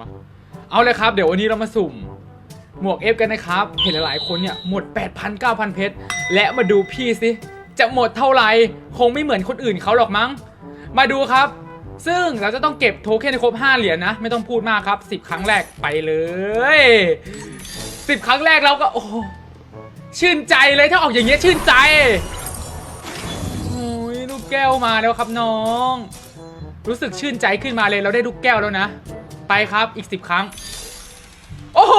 วะเอาเลยครับ เดี๋ยววันนี้เรามาสุ่ม หมวก F กันนะครับ เห็นหลายๆคนเนี่ยหมด 8,000 9,000 เพชร และมาดูพี่สิ จะหมดเท่าไหร่ คงไม่เหมือนคนอื่นเขาหรอกมั้ง มาดูครับ ซึ่งเราจะต้องเก็บโทเค็นให้ครบ 5 เหรียญนะ ไม่ต้องพูดมากครับ 10 ครั้งแรกไปเลย 10 ครั้งแรกเราก็โอ้ชื่นใจเลยถ้าออกอย่างเงี้ยชื่นใจโอ้ยลูกแก้วมาแล้วครับน้อง รู้สึกชื่นใจขึ้นมาเลยเราได้ลูกแก้วแล้วนะ ไปครับอีก10ครั้ง โอ้โห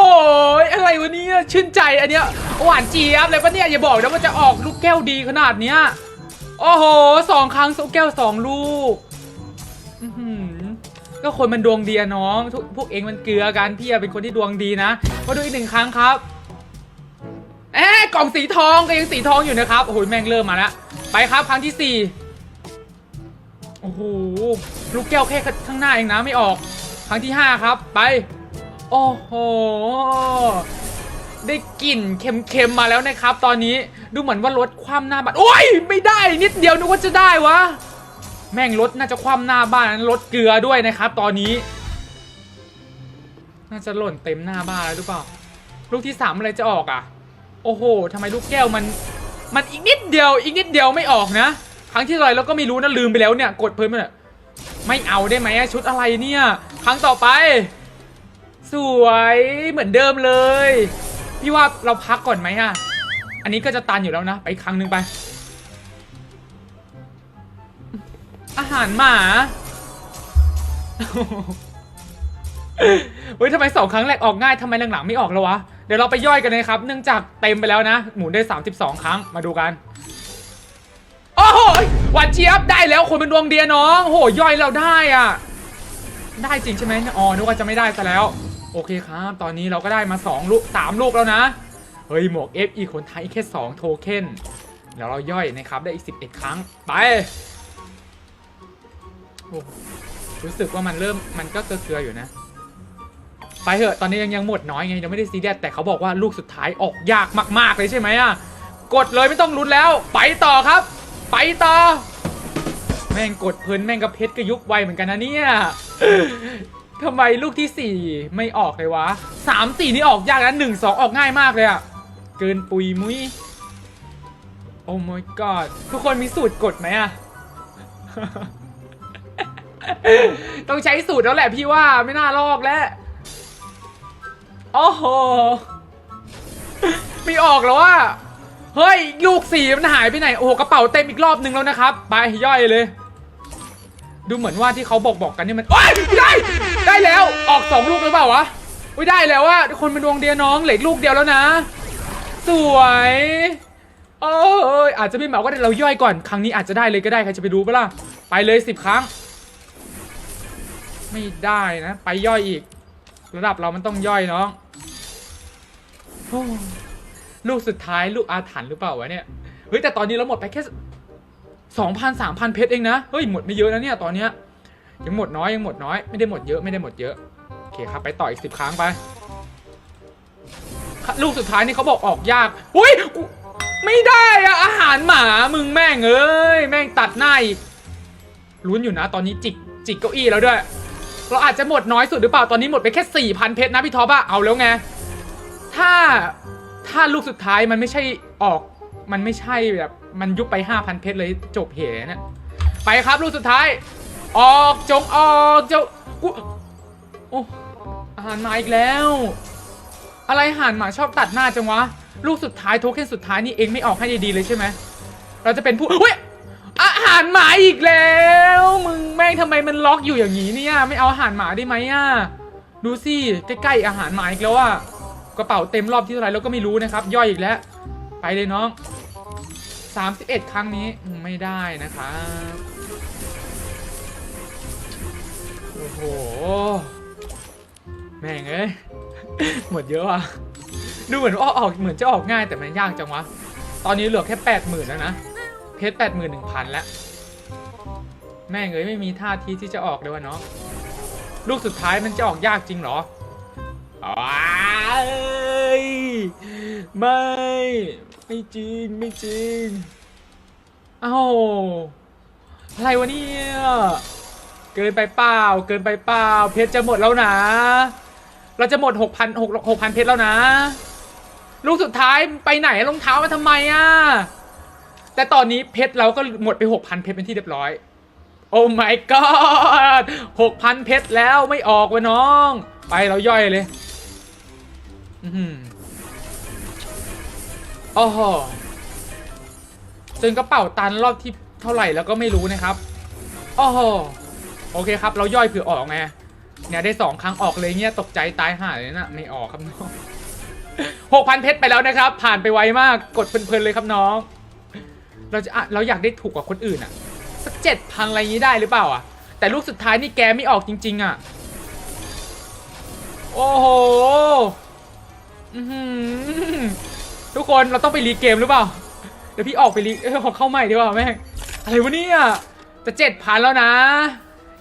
อะไรวะเนี่ยชื่นใจอันเนี้ยหวานเจี๊ยบเลยปะเนี่ยอย่าบอกนะว่าจะออกลูกแก้วดีขนาดเนี้ยโอ้โหสองครั้งลูกแก้วสองลูกก็คนมันดวงดีอะน้องทุกพวกเองมันเกลือกันพี่เป็นคนที่ดวงดีนะมาดูอีกหนึ่งครั้งครับเอ๊กล่องสีทองก็ยังสีทองอยู่นะครับโอ้โหแม่งเริ่มมาแล้วไปครับครั้งที่สี่โอ้โหลูกแก้วแค่ข้างหน้าเองนะไม่ออก ครั้งที่ห้าครับไป โอ้โห ได้กลิ่นเค็มๆมาแล้วนะครับ ตอนนี้ดูเหมือนว่ารถคว่ำหน้าบ้านโอ้ยไม่ได้ นิดเดียวนึกว่าจะได้วะ แม่งรถน่าจะคว่ำหน้าบ้านรถเกลือด้วยนะครับ ตอนนี้ น่าจะหล่นเต็มหน้าบ้านแล้วหรือเปล่าลูกที่สามอะไรจะออกอะ โอ้โหทำไมลูกแก้วมัน มันอีกนิดเดียว อีกนิดเดียวไม่ออกนะ ครั้งที่ไรเราก็ไม่รู้นะลืมไปแล้วเนี่ย กดเพิ่มไปเนี่ย ไม่เอาได้ไหมชุดอะไรเนี่ย ครั้งต่อไป สวยเหมือนเดิมเลย พี่ว่าเราพักก่อนไหมอะอันนี้ก็จะตันอยู่แล้วนะ ไปครั้งหนึ่งไป อาหารหมาเฮ้ยทำไมสองครั้งแรกออกง่ายทำไมหลังๆไม่ออกแล้ววะ เดี๋ยวเราไปย่อยกันเลยครับ เนื่องจากเต็มไปแล้วนะ หมุนได้ 32 ครั้ง มาดูกัน โอ้โหวานเจี๊ยบได้แล้วคนเป็นดวงเดียน้องโหย่อยเราได้อะ ได้จริงใช่ไหมอ๋อนึกว่าจะไม่ได้ซะแล้ว โอเคครับ ตอนนี้เราก็ได้มา 2 ลูก 3 ลูกแล้วนะ เฮ้ย หมวก F อีกคนไทยแค่2โทเค็นเดี๋ยวเราย่อยนะครับได้อีก 11 ครั้งไปรู้สึกว่ามันเริ่มมันก็เกลืออยู่นะ ไปเถอะตอนนี้ยังยังหมดน้อยไงยังไม่ได้ซีเรียสแต่เขาบอกว่าลูกสุดท้ายออกยากมาก ๆ เลยใช่ไหมอะกดเลยไม่ต้องลุ้นแล้ว ไปต่อครับ ไปต่อ แม่งกดเพลินแม่งกับเพชรก็ยุบไวเหมือนกันนะเนี่ยทำไมลูกที่ 4 ไม่ออกเลยวะ 3 4 นี่ออกยากนะ1 2 ออกง่ายมากเลยอะเกินปุยมุ้ยโอ้ my god ทุกคนมีสูตรกดไหมอะต้องใช้สูตรแล้วแหละพี่ว่าไม่น่าลอกแล้วโอ้โห ไม่ออกแล้วว่า เฮ้ย ลูกสีมันหายไปไหน โอ้โหกระเป๋าเต็มอีกรอบนึงแล้วนะครับ ไปย่อยเลย ดูเหมือนว่าที่เขาบอกบอกกันนี่มันโอ้ยได้ได้แล้วออกสองลูกหรือเปล่าวะอุ้ยได้แล้วว่าคนเป็นดวงเดียวน้องเหลืออกลูกเดียวแล้วนะ สวยโอ้ยอาจจะไม่เหมาก็ได้เราย่อยก่อน ครั้งนี้อาจจะได้เลยก็ได้ใครจะไปรู้ปะล่ะไปเลยสิบครั้ง ไม่ได้นะ ไปย่อยอีก ระดับเรามันต้องย่อยน้องโอ้ ลูกสุดท้ายลูกอาถรรพ์หรือเปล่าวะเนี่ย เฮ้ยแต่ตอนนี้เราหมดไปแค่สองพันสามพันเพชรเองนะ เฮ้ยหมดไม่เยอะนะเนี่ยตอนเนี้ยยังหมดน้อยยังหมดน้อยไม่ได้หมดเยอะไม่ได้หมดเยอะโอเคครับไปต่ออีกสิบครั้งไป ลูกสุดท้ายนี่เขาบอกออกยากอุ้ยไม่ได้อะอาหารหมามึงแม่งเอ้ยแม่งตัดหน้าอีกลุ้นอยู่นะ ตอนนี้จิกจิกเก้าอี้แล้วด้วย เราอาจจะหมดน้อยสุดหรือเปล่าตอนนี้หมดไปแค่สี่พันเพชรนะพี่ท็อปอะเอาแล้วไงถ้า ถ้าลูกสุดท้ายมันไม่ใช่ออก มันไม่ใช่แบบมันยุบไปห้าพันเพชรเลยจบเหนะไปครับลูกสุดท้าย ออกจงออกเจ้ากูโอ้อาหารมาอีกแล้ว อะไรอาหารหมาชอบตัดหน้าจังวะ ลูกสุดท้ายโทเค็นสุดท้ายนี่เองไม่ออกให้ดีๆเลยใช่ไหมเราจะเป็นผู้เฮ้ยอาหารหมาอีกแล้ว มึงแม่งทำไมมันล็อกอยู่อย่างนี้เนี่ยไม่เอาอาหารหมาได้ไหมอะดูสิใกล้ๆอาหารหมาอีกแล้วอะ กระเป๋าเต็มรอบที่เท่าไหร่เราก็ไม่รู้นะครับ ย่อยอีกแล้ว ไปเลยน้อง 31 ครั้งนี้ไม่ได้นะครับโอ้โห แม่งเอ้ย หมดเยอะว่ะ ดูเหมือนว่าออกเหมือนจะออกง่ายแต่มันยากจังวะ ตอนนี้เหลือแค่แปดหมื่นแล้วนะ เพชรแปดหมื่นหนึ่งพันแล้ว แม่งเอ้ยไม่มีท่าทีที่จะออกเลยวะเนาะ ลูกสุดท้ายมันจะออกยากจริงเหรอ อ้ายไม่ ไม่จริง ไม่จริง เอ้า อะไรวะเนี่ย เกินไปเปล่า เกินไปเปล่า เพชรจะหมดแล้วนะ เราจะหมดหกพันหกหกพันเพชรแล้วนะ ลูกสุดท้ายไปไหนรองเท้ามาทำไมอะ แต่ตอนนี้เพชรเราก็หมดไปหกพันเพชรเป็นที่เรียบร้อยโอ้ my god หกพันเพชรแล้วไม่ออกวะน้อง ไปเราย่อยเลย โอ้โหจนกระเป๋าตันรอบที่เท่าไหร่แล้วก็ไม่รู้นะครับโอ้โหโอเคครับ เราย่อยเผื่อออกไงเนี่ยได้สองครั้งออกเลยเนี่ยตกใจตายห่าเลยนะไม่ออกครับน้องหกพันเพชรไปแล้วนะครับ ผ่านไปไวมากกดเพลินๆเลยครับน้อง เราจะะเราอยากได้ถูกกว่าคนอื่นอะสักเจ็ดพันอะไรอย่างนี้ได้หรือเปล่าอะ แต่ลูกสุดท้ายนี่แกไม่ออกจริง ๆ อะ โอ้โห อื้อหือทุกคนเราต้องไปรีเกมหรือเปล่า เดี๋ยวพี่ออกไปรีเออขอเข้าใหม่ดีกว่าแม่งอะไรวะเนี่ยจะเจ็ดพันแล้วนะ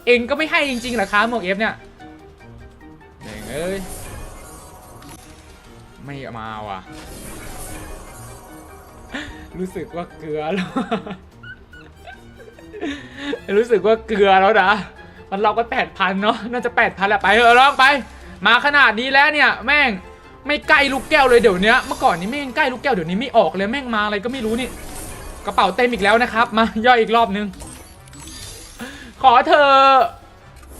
เองก็ไม่ให้จริงๆเหรอคะหมวกเอฟเนี่ยแม่งเอ้ยไม่มาว่ะ รู้สึกว่าเกลือแล้ว รู้สึกว่าเกลือแล้วนะ มันเราก็แปดพันเนาะ น่าจะแปดพันแหละไปเถอลองไป มาขนาดนี้แล้วเนี่ย แม่ง ไม่ใกล้ลูกแก้วเลยเดี๋ยวนี้เมื่อก่อนนี้แม่งใกล้ลูกแก้วเดี๋ยวนี้ไม่ออกเลยแม่งมาอะไรก็ไม่รู้นี่ กระเป๋าเต็มอีกแล้วนะครับ มาย่อยอีกรอบนึง ขอเธอ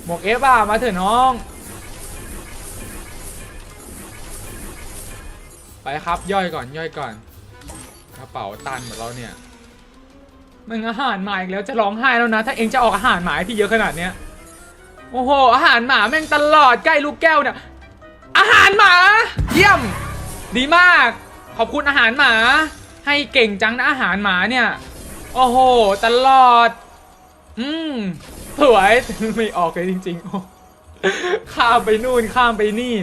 หมวกเอฟอะมาเถอะน้อง ไปครับย่อยก่อนย่อยก่อน กระเป๋าตันหมดแล้วเนี่ยมันอาหารหมาอีกแล้วจะร้องไห้แล้วนะ ถ้าเองจะออกอาหารหมาให้พี่เยอะขนาดเนี้ยโอ้โห อาหารหมาแม่งตลอดใกล้ลูกแก้วเนี่ย อาหารหมา เยี่ยม ดีมาก ขอบคุณอาหารหมา ให้เก่งจังนะอาหารหมาเนี่ย โอ้โห ตลอด อืมสวยไม่ออกเลยจริงๆ ข้ามไปนู่นข้ามไปนี่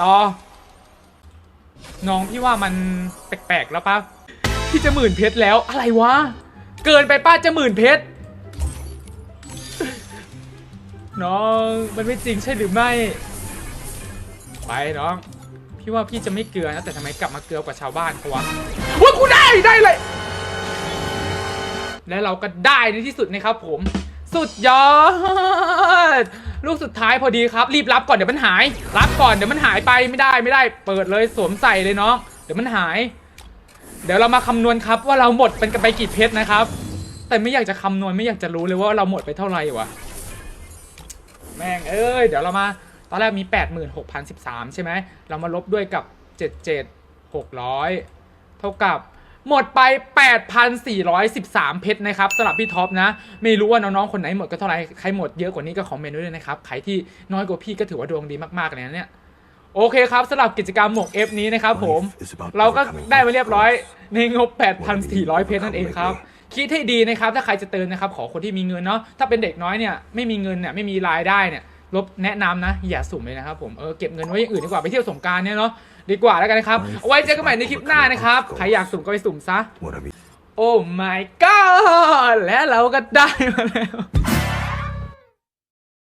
ต่อ น้องพี่ว่ามันแปลกๆแล้วปะพี่จะหมื่นเพชรแล้วอะไรวะ เกินไปป้าจะหมื่นเพชรน้องมันไม่จริงใช่หรือไม่ ไปน้อง พี่ว่าพี่จะไม่เกลือนะแต่ทำไมกลับมาเกลือกว่าชาวบ้านเขาวะว่ากูได้ได้เลย และเราก็ได้ในที่สุดนะครับผม สุดยอด ลูกสุดท้ายพอดีครับ รีบรับก่อนเดี๋ยวมันหาย รับก่อนเดี๋ยวมันหายไปไม่ได้ไม่ได้ เปิดเลยสวมใส่เลยน้องเดี๋ยวมันหาย เดี๋ยวเรามาคำนวณครับว่าเราหมดเป็นกันไปกี่เพชรนะครับ แต่ไม่อยากจะคำนวณไม่อยากจะรู้เลยว่าเราหมดไปเท่าไหร่วะแม่งเอ้ยเดี๋ยวเรามา ตอนแรกมี 86,013 ใช่ไหม เรามาลบด้วยกับ 77,600 เท่ากับหมดไป 8,413 เพชรนะครับสำหรับพี่ท็อปนะ ไม่รู้ว่าน้องๆ คนไหนหมดก็เท่าไหร่ ใครหมดเยอะกว่านี้ก็คอมเมนต์ไว้ด้วยนะครับ ใครที่น้อยกว่าพี่ก็ถือว่าดวงดีมากๆเลยนะเนี่ย โอเคครับสำหรับกิจกรรมหมวก F นี้นะครับผม เราก็ได้มาเรียบร้อยในงบ 8,400 เพชรนั่นเองครับคิดให้ดีนะครับ ถ้าใครจะเติมนะครับ ขอคนที่มีเงินเนาะถ้าเป็นเด็กน้อยเนี่ยไม่มีเงินเนี่ยไม่มีรายได้เนี่ย ลบแนะนำนะ อย่าสุ่มเลยนะครับผมเออเก็บเงินไว้อย่างอื่นดีกว่าไปเที่ยวสงกรารเนี่ยเนาะดีกว่าแล้วกันนะครับเอาไว้เจอกันใหม่ในคลิปหน้านะครับใครอยากสุ่มก็ไปสุ่มซะ What have you โอ้ my god และเราก็ได้มาแล้ว